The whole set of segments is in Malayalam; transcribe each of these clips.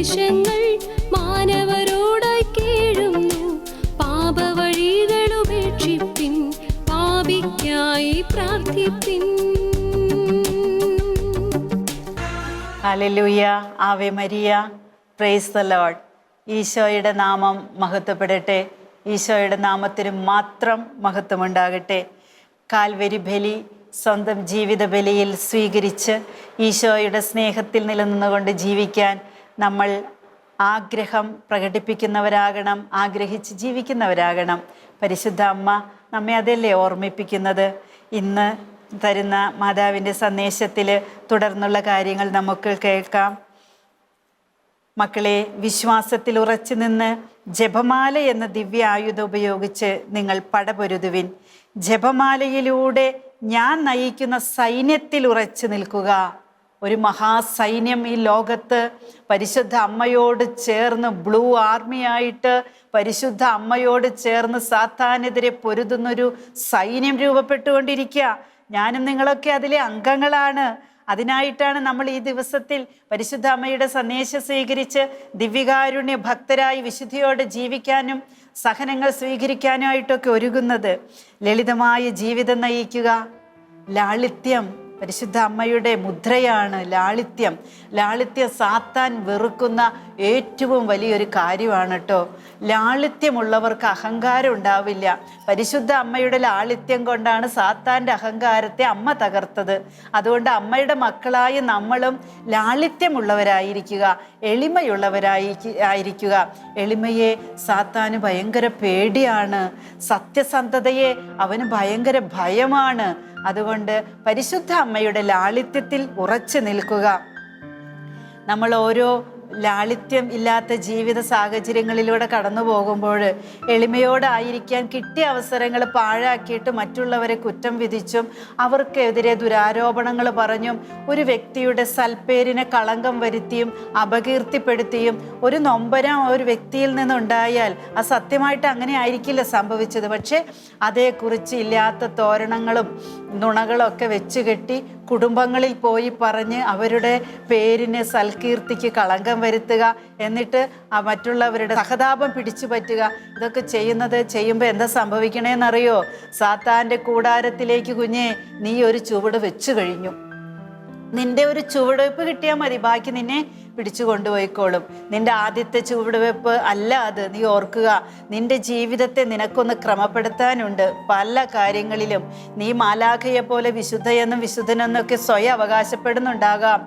ഉപദേശങ്ങൾ മാനവരോടായി കേഴുന്നു. പാപവഴികൾ ഉപേക്ഷിപ്പിൻ പാപിക്കായി പ്രാർത്ഥിപ്പിൻ. Hallelujah. Ave Maria. Praise the Lord ഈശോയുടെ നാമം മഹത്വപ്പെടട്ടെ. ഈശോയുടെ നാമത്തിന് മാത്രം മഹത്വമുണ്ടാകട്ടെ. കാൽവരി ബലി സ്വന്തം ജീവിത ബലിയിൽ സ്വീകരിച്ച് ഈശോയുടെ സ്നേഹത്തിൽ നിലനിന്നുകൊണ്ട് ജീവിക്കാൻ നമ്മൾ ആഗ്രഹം പ്രകടിപ്പിക്കുന്നവരാകണം ആഗ്രഹിച്ച് ജീവിക്കുന്നവരാകണം. പരിശുദ്ധ അമ്മ നമ്മെ അതല്ലേ ഓർമ്മിപ്പിക്കുന്നത്? ഇന്ന് തരുന്ന മാതാവിന്റെ സന്ദേശത്തിൽ തുടർന്നുള്ള കാര്യങ്ങൾ നമുക്ക് കേൾക്കാം. മക്കളെ വിശ്വാസത്തിൽ ഉറച്ചു നിന്ന് ജപമാല എന്ന ദിവ്യ ആയുധം ഉപയോഗിച്ച് നിങ്ങൾ പടപൊരുതുവിൻ. ജപമാലയിലൂടെ ഞാൻ നയിക്കുന്ന സൈന്യത്തിൽ ഉറച്ചു നിൽക്കുക. ഒരു മഹാസൈന്യം ഈ ലോകത്ത് പരിശുദ്ധ അമ്മയോട് ചേർന്ന് ബ്ലൂ ആർമിയായിട്ട് പരിശുദ്ധ അമ്മയോട് ചേർന്ന് സാത്താനെതിരെ പൊരുതുന്നൊരു സൈന്യം രൂപപ്പെട്ടുകൊണ്ടിരിക്കുക. ഞാനും നിങ്ങളൊക്കെ അതിലെ അംഗങ്ങളാണ്. അതിനായിട്ടാണ് നമ്മൾ ഈ ദിവസത്തിൽ പരിശുദ്ധ അമ്മയുടെ സന്ദേശം സ്വീകരിച്ച് ദിവ്യകാരുണ്യ ഭക്തരായി വിശുദ്ധിയോടെ ജീവിക്കാനും സഹനങ്ങൾ സ്വീകരിക്കാനുമായിട്ടൊക്കെ ഒരുങ്ങുന്നത്. ലളിതമായ ജീവിതം നയിക്കുക. ലാളിത്യം. പരിശുദ്ധ അമ്മയുടെ മുദ്രയാണ് ലാളിത്യം. ലാളിത്യ സാത്താൻ വെറുക്കുന്ന ഏറ്റവും വലിയൊരു കാര്യമാണ് കേട്ടോ ലാളിത്യമുള്ളവർക്ക് അഹങ്കാരം ഉണ്ടാവില്ല. പരിശുദ്ധ അമ്മയുടെ ലാളിത്യം കൊണ്ടാണ് സാത്താന്റെ അഹങ്കാരത്തെ അമ്മ തകർത്തത്. അതുകൊണ്ട് അമ്മയുടെ മക്കളായി നമ്മളും ലാളിത്യമുള്ളവരായിരിക്കുക എളിമയുള്ളവരായി ആയിരിക്കുക. എളിമയെ സാത്താന് ഭയങ്കര പേടിയാണ്. സത്യസന്ധതയെ അവന് ഭയങ്കര ഭയമാണ്. അതുകൊണ്ട് പരിശുദ്ധ അമ്മയുടെ ലാളിത്യത്തിൽ ഉറച്ചു നിൽക്കുക. നമ്മൾ ഓരോ ലാളിത്യം ഇല്ലാത്ത ജീവിത സാഹചര്യങ്ങളിലൂടെ കടന്നു പോകുമ്പോൾ എളിമയോടായിരിക്കാൻ കിട്ടിയ അവസരങ്ങൾ പാഴാക്കിയിട്ട് മറ്റുള്ളവരെ കുറ്റം വിധിച്ചും അവർക്കെതിരെ ദുരാരോപണങ്ങൾ പറഞ്ഞും ഒരു വ്യക്തിയുടെ സൽപ്പേരിനെ കളങ്കം വരുത്തിയും അപകീർത്തിപ്പെടുത്തിയും ഒരു നൊമ്പരം ഒരു വ്യക്തിയിൽ നിന്നുണ്ടായാൽ ആ സത്യമായിട്ട് അങ്ങനെ ആയിരിക്കില്ല സംഭവിച്ചത്. പക്ഷേ അതേക്കുറിച്ച് ഇല്ലാത്ത തോരണങ്ങളും നുണകളൊക്കെ വെച്ച് കെട്ടി കുടുംബങ്ങളിൽ പോയി പറഞ്ഞ് അവരുടെ പേരിന് സൽകീർത്തിക്ക് കളങ്കം വരുത്തുക എന്നിട്ട് മറ്റുള്ളവരുടെ സഹതാപം പിടിച്ചു പറ്റുക. ഇതൊക്കെ ചെയ്യുന്നത് ചെയ്യുമ്പോൾ എന്താ സംഭവിക്കണേന്നറിയോ? സാത്താന്റെ കൂടാരത്തിലേക്ക് കുഞ്ഞെ നീ ഒരു ചുവട് വെച്ചു കഴിഞ്ഞു. നിന്റെ ഒരു ചുവടുവയ്പ് കിട്ടിയാൽ മതി. ബാക്കി നിന്നെ പിടിച്ചു കൊണ്ടുപോയിക്കോളും. നിന്റെ ആദ്യത്തെ ചുവടുവെപ്പ് അല്ല അത് നീ ഓർക്കുക. നിന്റെ ജീവിതത്തെ നിനക്കൊന്ന് ക്രമപ്പെടുത്താനുണ്ട്. പല കാര്യങ്ങളിലും നീ മാലാഖയെ പോലെ വിശുദ്ധയെന്നും വിശുദ്ധനെന്നൊക്കെ സ്വയം അവകാശപ്പെടുന്നുണ്ടാകാം.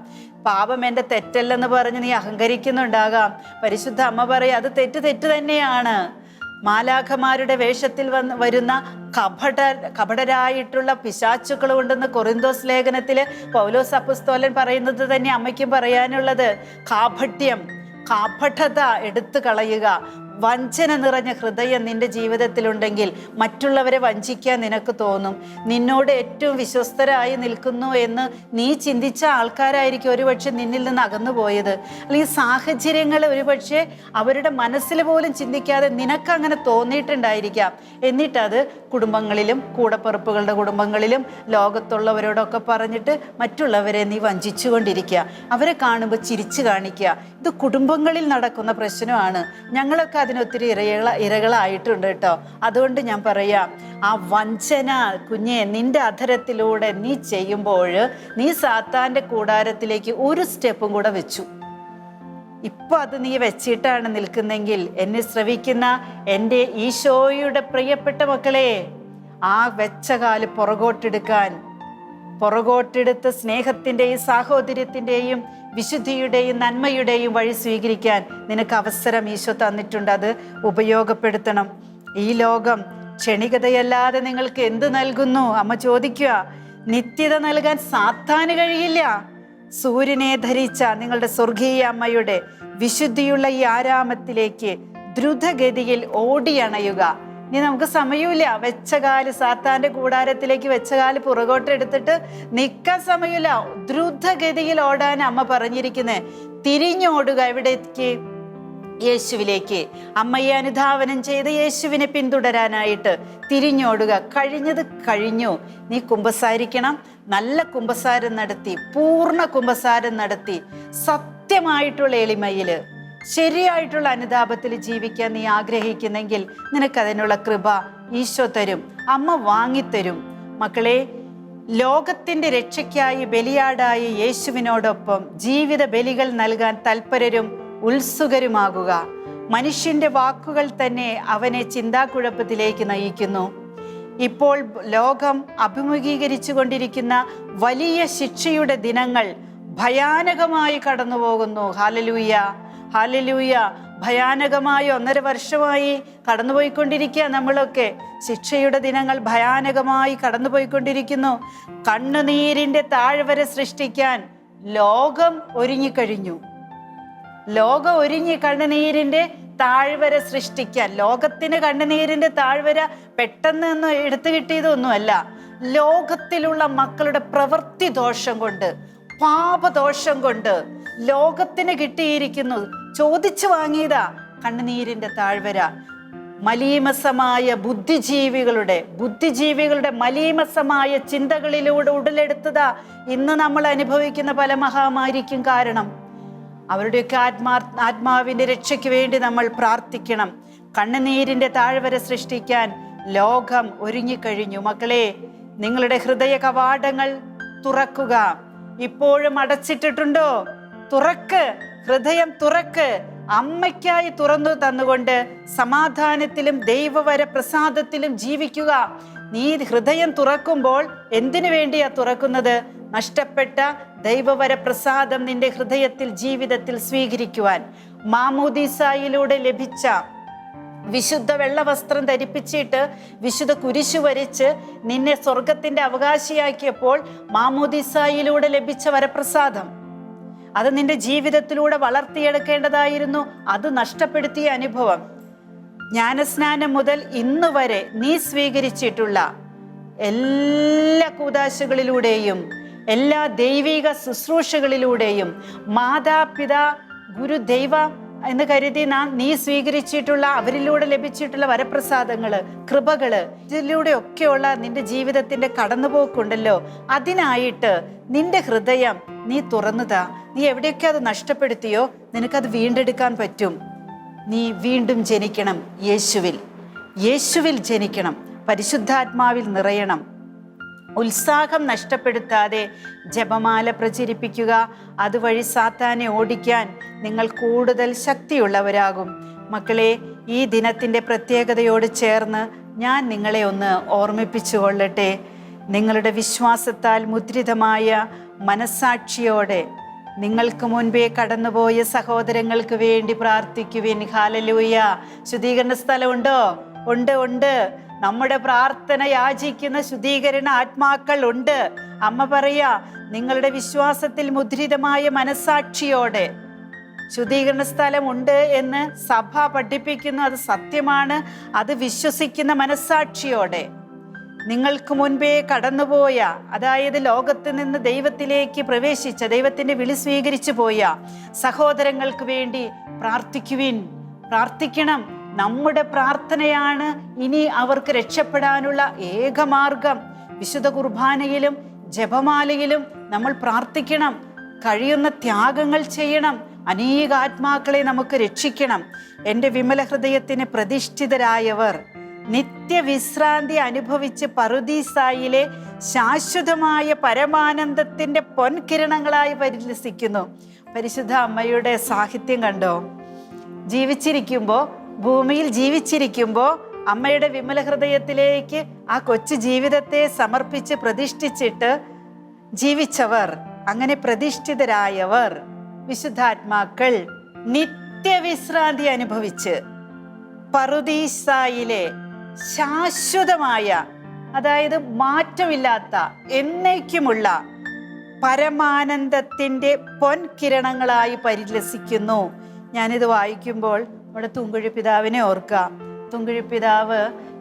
പാപം എന്റെ തെറ്റല്ലെന്ന് പറഞ്ഞ് നീ അഹങ്കരിക്കുന്നുണ്ടാകാം. പരിശുദ്ധ അമ്മ പറയും അത് തെറ്റ് തെറ്റ് തന്നെയാണ്. മാലാഖമാരുടെ വേഷത്തിൽ വന്ന് വരുന്ന കപട കപടരായിട്ടുള്ള പിശാച്ചുക്കൾ കൊറിന്തോസ് ലേഖനത്തിൽ പൗലോസ് അപ്പുസ്തോലൻ പറയുന്നത് തന്നെ അമ്മയ്ക്കും പറയാനുള്ളത് കാപഠ്യം കാപഠത എടുത്തു കളയുക വഞ്ചന നിറഞ്ഞ ഹൃദയം നിന്റെ ജീവിതത്തിലുണ്ടെങ്കിൽ മറ്റുള്ളവരെ വഞ്ചിക്കാൻ നിനക്ക് തോന്നും. നിന്നോട് ഏറ്റവും വിശ്വസ്തരായി നിൽക്കുന്നു എന്ന് നീ ചിന്തിച്ച ആൾക്കാരായിരിക്കും ഒരുപക്ഷെ നിന്നിൽ നിന്ന് അകന്നു പോയത്. അല്ലെങ്കിൽ സാഹചര്യങ്ങൾ ഒരുപക്ഷെ അവരുടെ മനസ്സിൽ പോലും ചിന്തിക്കാതെ നിനക്ക് അങ്ങനെ തോന്നിയിട്ടുണ്ടായിരിക്കാം. എന്നിട്ടത് കുടുംബങ്ങളിലും കൂടപ്പിറപ്പുകളുടെ കുടുംബങ്ങളിലും ലോകത്തുള്ളവരോടൊക്കെ പറഞ്ഞിട്ട് മറ്റുള്ളവരെ നീ വഞ്ചിച്ചുകൊണ്ടിരിക്കുക. അവരെ കാണുമ്പോൾ ചിരിച്ചു കാണിക്കുക. ഇത് കുടുംബങ്ങളിൽ നടക്കുന്ന പ്രശ്നമാണ്. ഞങ്ങളൊക്കെ അതിനൊത്തിരി ഇരകള ഇരകളായിട്ടുണ്ട് കേട്ടോ. അതുകൊണ്ട് ഞാൻ പറയാം ആ വഞ്ചന കുഞ്ഞെ നിന്റെ അധരത്തിലൂടെ നീ ചെയ്യുമ്പോൾ നീ സാത്താന്റെ കൂടാരത്തിലേക്ക് ഒരു സ്റ്റെപ്പും കൂടെ വെച്ചു. ഇപ്പൊ അത് നീ വെച്ചിട്ടാണ് നിൽക്കുന്നെങ്കിൽ എന്നെ ശ്രവിക്കുന്ന എന്റെ ഈശോയുടെ പ്രിയപ്പെട്ട മക്കളെ ആ വെച്ച കാൽ പുറകോട്ടെടുക്കാൻ പുറകോട്ടെടുത്ത് സ്നേഹത്തിന്റെയും സാഹോദര്യത്തിന്റെയും വിശുദ്ധിയുടെയും നന്മയുടെയും വഴി സ്വീകരിക്കാൻ നിനക്ക് അവസരം ഈശോ തന്നിട്ടുണ്ട്. അത് ഉപയോഗപ്പെടുത്തണം. ഈ ലോകം ക്ഷണികതയല്ലാതെ നിങ്ങൾക്ക് എന്ത് നൽകുന്നു? അമ്മ ചോദിക്കുക. നിത്യത നൽകാൻ സാത്താന് കഴിയില്ല. സൂര്യനെ ധരിച്ച നിങ്ങളുടെ സ്വർഗീയ അമ്മയുടെ വിശുദ്ധിയുള്ള ഈ ആരാമത്തിലേക്ക് ദ്രുതഗതിയിൽ ഓടിയണയുക. ഇനി നമുക്ക് സമയമില്ല. വെച്ച കാൽ സാത്താന്റെ കൂടാരത്തിലേക്ക് വെച്ച കാൽ പുറകോട്ട് എടുത്തിട്ട് നിൽക്കാൻ സമയമില്ല. ദ്രുതഗതിയിൽ ഓടാൻ അമ്മ പറഞ്ഞിരിക്കുന്നത് തിരിഞ്ഞോടുക എവിടേക്ക്? യേശുവിലേക്ക്. അമ്മയെ അനുധാവനം ചെയ്ത് യേശുവിനെ പിന്തുടരാനായിട്ട് തിരിഞ്ഞോടുക. കഴിഞ്ഞത് കഴിഞ്ഞു. നീ കുമ്പസാരിക്കണം. നല്ല കുമ്പസാരം നടത്തി. പൂർണ കുമ്പസാരം നടത്തി. സത്യമായിട്ടുള്ള എളിമയിൽ. ശരിയായിട്ടുള്ള അനുതാപത്തിൽ ജീവിക്കാൻ നീ ആഗ്രഹിക്കുന്നെങ്കിൽ നിനക്ക് അതിനുള്ള കൃപ ഈശോ തരും അമ്മ വാങ്ങിത്തരും. മക്കളെ ലോകത്തിന്റെ രക്ഷയ്ക്കായി ബലിയാടായി യേശുവിനോടൊപ്പം ജീവിത ബലികൾ നൽകാൻ തൽപരരും ഉത്സുകരുമാകുക. മനുഷ്യന്റെ വാക്കുകൾ തന്നെ അവനെ ചിന്താക്കുഴപ്പത്തിലേക്ക് നയിക്കുന്നു. ഇപ്പോൾ ലോകം അഭിമുഖീകരിച്ചു കൊണ്ടിരിക്കുന്ന വലിയ ശിക്ഷയുടെ ദിനങ്ങൾ ഭയാനകമായി കടന്നു പോകുന്നു ഹാലലൂയ. ഭയാനകമായി ഒന്നര വർഷമായി കടന്നുപോയിക്കൊണ്ടിരിക്കുക നമ്മളൊക്കെ. ശിക്ഷയുടെ ദിനങ്ങൾ ഭയാനകമായി കടന്നുപോയിക്കൊണ്ടിരിക്കുന്നു. കണ്ണുനീരിന്റെ താഴ്വര സൃഷ്ടിക്കാൻ ലോകം ഒരുങ്ങിക്കഴിഞ്ഞു. ലോകം ഒരുങ്ങി കണ്ണുനീരിന്റെ താഴ്വര സൃഷ്ടിക്കാൻ. ലോകത്തിന് കണ്ണുനീരിന്റെ താഴ്വര പെട്ടെന്ന് ഒന്ന് എടുത്തു കിട്ടിയതൊന്നുമല്ല. ലോകത്തിലുള്ള മക്കളുടെ പ്രവൃത്തി ദോഷം കൊണ്ട് പാപദോഷം കൊണ്ട് ലോകത്തിന് കിട്ടിയിരിക്കുന്നു ചോദിച്ചു വാങ്ങിയതാ കണ്ണുനീരിന്റെ താഴ്വര. മലീമസമായ ബുദ്ധിജീവികളുടെ ബുദ്ധിജീവികളുടെ മലീമസമായ ചിന്തകളിലൂടെ ഉടലെടുത്തതാ ഇന്ന് നമ്മൾ അനുഭവിക്കുന്ന പല മഹാമാരിക്കും കാരണം. അവരുടെയൊക്കെ ആത്മാ ആത്മാവിന്റെ രക്ഷയ്ക്ക് വേണ്ടി നമ്മൾ പ്രാർത്ഥിക്കണം. കണ്ണുനീരിന്റെ താഴ്വര സൃഷ്ടിക്കാൻ ലോകം ഒരുങ്ങിക്കഴിഞ്ഞു. മക്കളെ നിങ്ങളുടെ ഹൃദയ കവാടങ്ങൾ തുറക്കുക. ഇപ്പോഴും അടച്ചിട്ടിട്ടുണ്ടോ? തുറക്ക്. ഹൃദയം തുറക്ക് അമ്മയ്ക്കായി തുറന്നു തന്നുകൊണ്ട് സമാധാനത്തിലും ദൈവവര പ്രസാദത്തിലും ജീവിക്കുക. നീ ഹൃദയം തുറക്കുമ്പോൾ എന്തിനു വേണ്ടിയാ തുറക്കുന്നത്? നഷ്ടപ്പെട്ട ദൈവവര പ്രസാദം നിന്റെ ഹൃദയത്തിൽ ജീവിതത്തിൽ സ്വീകരിക്കുവാൻ. മാമോദീസായിലൂടെ ലഭിച്ച വിശുദ്ധ വെള്ള വസ്ത്രം ധരിപ്പിച്ചിട്ട് വിശുദ്ധ കുരിശു വരച്ച് നിന്നെ സ്വർഗത്തിന്റെ അവകാശിയാക്കിയപ്പോൾ മാമോദിസായിലൂടെ ലഭിച്ച വരപ്രസാദം. അത് നിന്റെ ജീവിതത്തിലൂടെ വളർത്തിയെടുക്കേണ്ടതായിരുന്നു. അത് നഷ്ടപ്പെടുത്തിയ അനുഭവം. ജ്ഞാനസ്നാനം മുതൽ ഇന്ന് വരെ നീ സ്വീകരിച്ചിട്ടുള്ള എല്ലാ കൂതാശകളിലൂടെയും എല്ലാ ദൈവിക ശുശ്രൂഷകളിലൂടെയും മാതാപിതാ ഗുരു ദൈവ എന്ന് കരുതി നാം നീ സ്വീകരിച്ചിട്ടുള്ള അവരിലൂടെ ലഭിച്ചിട്ടുള്ള വരപ്രസാദങ്ങൾ കൃപകൾ ഇതിലൂടെ ഒക്കെയുള്ള നിന്റെ ജീവിതത്തിന്റെ കടന്നുപോക്കുണ്ടല്ലോ. അതിനായിട്ട് നിന്റെ ഹൃദയം നീ തുറന്നുതാ. നീ എവിടെയൊക്കെ അത് നഷ്ടപ്പെടുത്തിയോ നിനക്കത് വീണ്ടെടുക്കാൻ പറ്റും. നീ വീണ്ടും ജനിക്കണം യേശുവിൽ. യേശുവിൽ ജനിക്കണം. പരിശുദ്ധാത്മാവിൽ നിറയണം. ഉത്സാഹം നഷ്ടപ്പെടുത്താതെ ജപമാല പ്രചരിപ്പിക്കുക. അതുവഴി സാത്താനെ ഓടിക്കാൻ നിങ്ങൾ കൂടുതൽ ശക്തിയുള്ളവരാകും. മക്കളെ ഈ ദിനത്തിന്റെ പ്രത്യേകതയോട് ചേർന്ന് ഞാൻ നിങ്ങളെ ഒന്ന് ഓർമ്മിപ്പിച്ചു കൊള്ളട്ടെ. നിങ്ങളുടെ വിശ്വാസത്താൽ മുദ്രിതമായ മനസാക്ഷിയോടെ നിങ്ങൾക്ക് മുൻപേ കടന്നുപോയ സഹോദരങ്ങൾക്ക് വേണ്ടി പ്രാർത്ഥിക്കുവിൻ. ഹാലലൂയ ശുദ്ധീകരണ സ്ഥലമുണ്ടോ? ഉണ്ട് ഉണ്ട്. നമ്മുടെ പ്രാർത്ഥന യാചിക്കുന്ന ശുദ്ധീകരണ ആത്മാക്കൾ ഉണ്ട്. അമ്മ പറയാ നിങ്ങളുടെ വിശ്വാസത്തിൽ മുദ്രിതമായ മനസാക്ഷിയോടെ ശുദ്ധീകരണ സ്ഥലം ഉണ്ട് എന്ന് സഭ പഠിപ്പിക്കുന്നു. അത് സത്യമാണ്. അത് വിശ്വസിക്കുന്ന മനസാക്ഷിയോടെ നിങ്ങൾക്ക് മുൻപേ കടന്നുപോയ അതായത് ലോകത്ത് നിന്ന് ദൈവത്തിലേക്ക് പ്രവേശിച്ച ദൈവത്തിന്റെ വിളി സ്വീകരിച്ചു പോയ സഹോദരങ്ങൾക്ക് വേണ്ടി പ്രാർത്ഥിക്കുവിൻ. പ്രാർത്ഥിക്കണം. നമ്മുടെ പ്രാർത്ഥനയാണ് ഇനി അവർക്ക് രക്ഷപ്പെടാനുള്ള ഏകമാർഗം വിശുദ്ധ കുർബാനയിലും ജപമാലയിലും നമ്മൾ പ്രാർത്ഥിക്കണം. കഴിയുന്ന ത്യാഗങ്ങൾ ചെയ്യണം. അനേക ആത്മാക്കളെ നമുക്ക് രക്ഷിക്കണം. എന്റെ വിമല ഹൃദയത്തിന് പ്രതിഷ്ഠിതരായവർ നിത്യവിശ്രാന്തി അനുഭവിച്ച് പറുദീസായിലെ ശാശ്വതമായ പരമാനന്ദത്തിന്റെ പൊൻകിരണങ്ങളായി പരിലസിക്കുന്നു പരിശുദ്ധ അമ്മയുടെ സാഹിത്യം കണ്ടോ? ജീവിച്ചിരിക്കുമ്പോൾ ഭൂമിയിൽ ജീവിച്ചിരിക്കുമ്പോൾ അമ്മയുടെ വിമല ഹൃദയത്തിലേക്ക് ആ കൊച്ചു ജീവിതത്തെ സമർപ്പിച്ച് പ്രതിഷ്ഠിച്ചിട്ട് ജീവിച്ചവർ അങ്ങനെ പ്രതിഷ്ഠിതരായവർ വിശുദ്ധാത്മാക്കൾ നിത്യവിശ്രാന്തി അനുഭവിച്ച് പറുദീസായിലെ ശാശ്വതമായ അതായത് മാറ്റമില്ലാത്ത എന്നേക്കുമുള്ള പരമാനന്ദത്തിന്റെ പൊൻകിരണങ്ങളായി പരിലസിക്കുന്നു. ഞാനിത് വായിക്കുമ്പോൾ നമ്മുടെ തുങ്കുഴി പിതാവിനെ തുങ്കുഴിപ്പിതാവ് തുങ്കുഴി പിതാവ്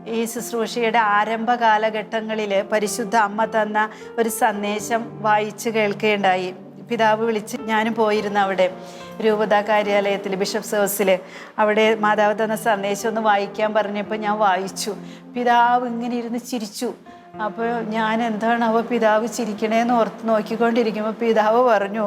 ഈ ശുശ്രൂഷയുടെ ആരംഭ കാലഘട്ടങ്ങളിൽ പരിശുദ്ധ അമ്മ തന്ന ഒരു സന്ദേശം വായിച്ചു കേൾക്കുകയുണ്ടായി പിതാവ് വിളിച്ച് ഞാനും പോയിരുന്നു അവിടെ രൂപതാ കാര്യാലയത്തിൽ ബിഷപ്പ് ഹൗസിൽ അവിടെ മാതാവ് തന്ന സന്ദേശം ഒന്ന് വായിക്കാൻ പറഞ്ഞപ്പോൾ ഞാൻ വായിച്ചു. പിതാവ് ഇങ്ങനെ ഇരുന്ന് ചിരിച്ചു. അപ്പോൾ ഞാൻ എന്താണ് അവ പിതാവ് ചിരിക്കണേന്ന് ഓർത്ത് നോക്കിക്കൊണ്ടിരിക്കുമ്പോൾ പിതാവ് പറഞ്ഞു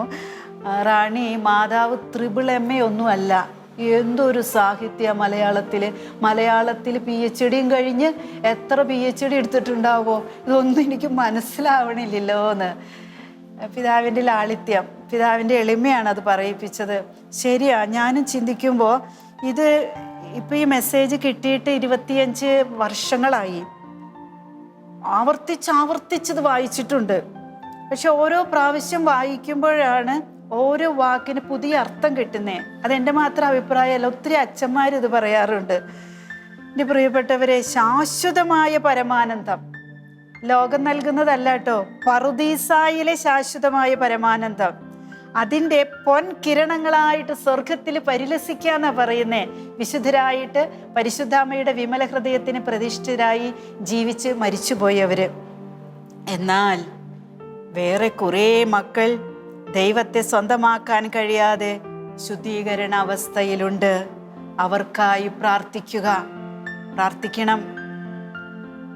റാണി മാതാവ് ത്രിപിൾ എം എ ഒന്നുമല്ല. എന്തൊരു സാഹിത്യ മലയാളത്തിൽ മലയാളത്തിൽ പി എച്ച് ഡിയും കഴിഞ്ഞ് എത്ര പി എച്ച് ഡി എടുത്തിട്ടുണ്ടാവോ? ഇതൊന്നും എനിക്ക് മനസ്സിലാവണില്ലല്ലോ എന്ന് പിതാവിന്റെ ലാളിത്യം പിതാവിന്റെ എളിമയാണ് അത് പറയിപ്പിച്ചത്. ശരിയാ ഞാനും ചിന്തിക്കുമ്പോൾ ഇത് ഇപ്പോൾ ഈ മെസ്സേജ് കിട്ടിയിട്ട് ഇരുപത്തിയഞ്ച് വർഷങ്ങളായി. ആവർത്തിച്ച് ആവർത്തിച്ചത് വായിച്ചിട്ടുണ്ട്. പക്ഷെ ഓരോ പ്രാവശ്യം വായിക്കുമ്പോഴാണ് ഓരോ വാക്കിന് പുതിയ അർത്ഥം കിട്ടുന്നേ. അതെന്റെ മാത്രം അഭിപ്രായമല്ല ഒത്തിരി അച്ഛന്മാർ ഇത് പറയാറുണ്ട്. എന്റെ പ്രിയപ്പെട്ടവരെ ശാശ്വതമായ പരമാനന്ദം. ലോകം നൽകുന്നതല്ല കേട്ടോ പറുദീസായിലെ ശാശ്വതമായ പരമാനന്ദം. അതിന്റെ പൊൻ കിരണങ്ങളായിട്ട് സ്വർഗത്തിൽ പരിലസിക്കാന്നാ പറയുന്നേ. വിശുദ്ധരായിട്ട് പരിശുദ്ധാമ്മയുടെ വിമല ഹൃദയത്തിന് പ്രതിഷ്ഠിതരായി ജീവിച്ച് മരിച്ചുപോയവർ എന്നാൽ വേറെ കുറേ മക്കൾ ദൈവത്തെ സ്വന്തമാക്കാൻ കഴിയാതെ ശുദ്ധീകരണ അവസ്ഥയിലുണ്ട് അവർക്കായി പ്രാർത്ഥിക്കുക. പ്രാർത്ഥിക്കണം.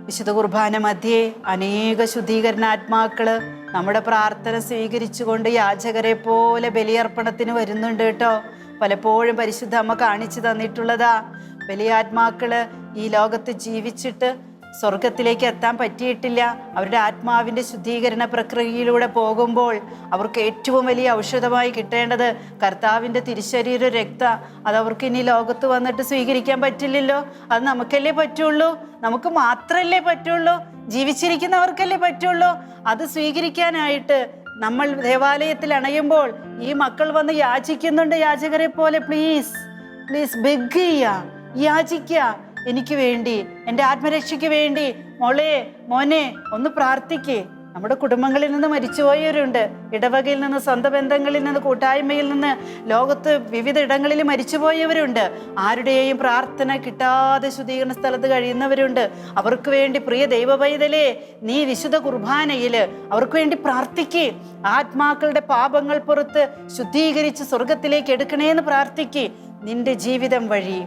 വിശുദ്ധ കുർബാന മധ്യേ അനേക ശുദ്ധീകരണാത്മാക്കൾ നമ്മുടെ പ്രാർത്ഥന സ്വീകരിച്ചുകൊണ്ട് യാചകരെ പോലെ ബലിയർപ്പണത്തിന് വരുന്നുണ്ട് കേട്ടോ. പലപ്പോഴും പരിശുദ്ധ അമ്മ കാണിച്ചു തന്നിട്ടുള്ളതാ. ബലിയാത്മാക്കൾ ഈ ലോകത്ത് ജീവിച്ചിട്ട് സ്വർഗത്തിലേക്ക് എത്താൻ പറ്റിയിട്ടില്ല. അവരുടെ ആത്മാവിന്റെ ശുദ്ധീകരണ പ്രക്രിയയിലൂടെ പോകുമ്പോൾ അവർക്ക് ഏറ്റവും വലിയ ഔഷധമായി കിട്ടേണ്ടത് കർത്താവിന്റെ തിരുശരീര രക്ത. അത് അവർക്ക് ഇനി ലോകത്ത് വന്നിട്ട് സ്വീകരിക്കാൻ പറ്റില്ലല്ലോ. അത് നമുക്കല്ലേ പറ്റുള്ളൂ? നമുക്ക് മാത്രമല്ലേ പറ്റുള്ളൂ? ജീവിച്ചിരിക്കുന്നവർക്കല്ലേ പറ്റുള്ളൂ? അത് സ്വീകരിക്കാനായിട്ട് നമ്മൾ ദേവാലയത്തിൽ അണയുമ്പോൾ ഈ മക്കൾ വന്ന് യാചിക്കുന്നുണ്ട് യാചകരെ പോലെ പ്ലീസ് പ്ലീസ് ബെഗ് ചെയ്യുക യാചിക്കുക. എനിക്ക് വേണ്ടി എന്റെ ആത്മരക്ഷയ്ക്ക് വേണ്ടി മോളെ മോനെ ഒന്ന് പ്രാർത്ഥിക്കേ. നമ്മുടെ കുടുംബങ്ങളിൽ നിന്ന് മരിച്ചുപോയവരുണ്ട്. ഇടവകയിൽ നിന്ന് സ്വന്തം ബന്ധങ്ങളിൽ നിന്ന് കൂട്ടായ്മയിൽ നിന്ന് ലോകത്ത് വിവിധ ഇടങ്ങളിൽ മരിച്ചുപോയവരുണ്ട്. ആരുടെയും പ്രാർത്ഥന കിട്ടാതെ ശുദ്ധീകരണ സ്ഥലത്ത് കഴിയുന്നവരുണ്ട്. അവർക്ക് വേണ്ടി പ്രിയ ദൈവപൈതലേ നീ വിശുദ്ധ കുർബാനയിൽ അവർക്ക് വേണ്ടി പ്രാർത്ഥിക്കേ. ആത്മാക്കളുടെ പാപങ്ങൾ പുറത്ത് ശുദ്ധീകരിച്ച് സ്വർഗത്തിലേക്ക് എടുക്കണേന്ന് പ്രാർത്ഥിക്കേ. നിന്റെ ജീവിതം വഴി.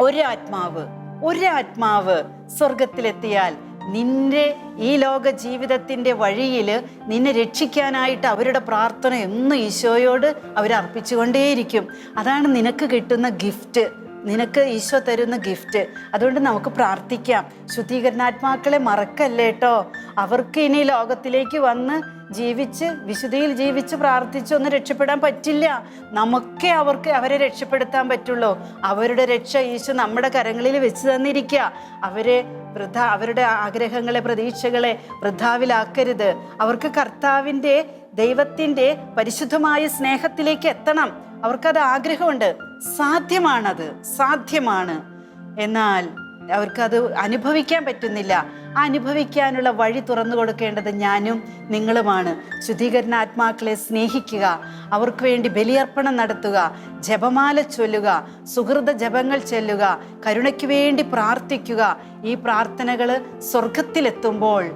ഒരാത്മാവ് ഒരാത്മാവ് സ്വർഗത്തിലെത്തിയാൽ നിന്റെ ഈ ലോക ജീവിതത്തിന്റെ വഴിയിൽ നിന്നെ രക്ഷിക്കാനായിട്ട് അവരുടെ പ്രാർത്ഥന എന്നും ഈശോയോട് അവർ അർപ്പിച്ചുകൊണ്ടേയിരിക്കും. അതാണ് നിനക്ക് കിട്ടുന്ന ഗിഫ്റ്റ് നിനക്ക് ഈശോ തരുന്ന ഗിഫ്റ്റ് അതുകൊണ്ട് നമുക്ക് പ്രാർത്ഥിക്കാം. ശുദ്ധീകരണാത്മാക്കളെ മറക്കല്ലേട്ടോ അവർക്ക് ഇനി ലോകത്തിലേക്ക് വന്ന് ജീവിച്ച് വിശുദ്ധിയിൽ ജീവിച്ച് പ്രാർത്ഥിച്ച് ഒന്നും രക്ഷപ്പെടാൻ പറ്റില്ല. നമുക്കേ അവർക്ക് അവരെ രക്ഷപ്പെടുത്താൻ പറ്റുള്ളൂ. അവരുടെ രക്ഷ ഈശോ നമ്മുടെ കരങ്ങളിൽ വെച്ച് തന്നിരിക്കുക അവരെ വൃദ്ധ അവരുടെ ആഗ്രഹങ്ങളെ പ്രതീക്ഷകളെ വൃദ്ധാവിലാക്കരുത് അവർക്ക് കർത്താവിന്റെ ദൈവത്തിന്റെ പരിശുദ്ധമായ സ്നേഹത്തിലേക്ക് എത്തണം. അവർക്കത് ആഗ്രഹമുണ്ട്. സാധ്യമാണത്. സാധ്യമാണ്. എന്നാൽ അവർക്കത് അനുഭവിക്കാൻ പറ്റുന്നില്ല. അനുഭവിക്കാനുള്ള വഴി തുറന്നു കൊടുക്കേണ്ടത് ഞാനും നിങ്ങളുമാണ്. ശുദ്ധീകരണ ആത്മാക്കളെ സ്നേഹിക്കുക അവർക്ക് വേണ്ടി ബലിയർപ്പണം നടത്തുക ജപമാല ചൊല്ലുക സുഹൃത ജപങ്ങൾ ചൊല്ലുക കരുണയ്ക്ക് വേണ്ടി പ്രാർത്ഥിക്കുക. ഈ പ്രാർത്ഥനകൾ സ്വർഗത്തിലെത്തുമ്പോൾ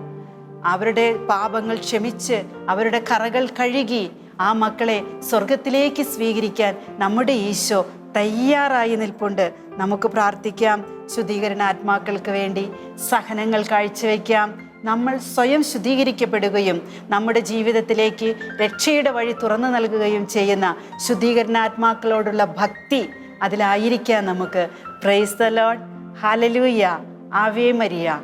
അവരുടെ പാപങ്ങൾ ക്ഷമിച്ച് അവരുടെ കറകൾ കഴുകി ആ മക്കളെ സ്വർഗത്തിലേക്ക് സ്വീകരിക്കാൻ നമ്മുടെ ഈശോ തയ്യാറായി നിൽപ്പുണ്ട്. നമുക്ക് പ്രാർത്ഥിക്കാം. ശുദ്ധീകരണ ആത്മാക്കൾക്ക് വേണ്ടി സഹനങ്ങൾ കാഴ്ചവെക്കാം. നമ്മൾ സ്വയം ശുദ്ധീകരിക്കപ്പെടുകയും നമ്മുടെ ജീവിതത്തിലേക്ക് രക്ഷയുടെ വഴി തുറന്നു നൽകുകയും ചെയ്യുന്ന ശുദ്ധീകരണാത്മാക്കളോടുള്ള ഭക്തി അതിലായിരിക്കാം നമുക്ക്. Praise the load hallelujah Ave Maria.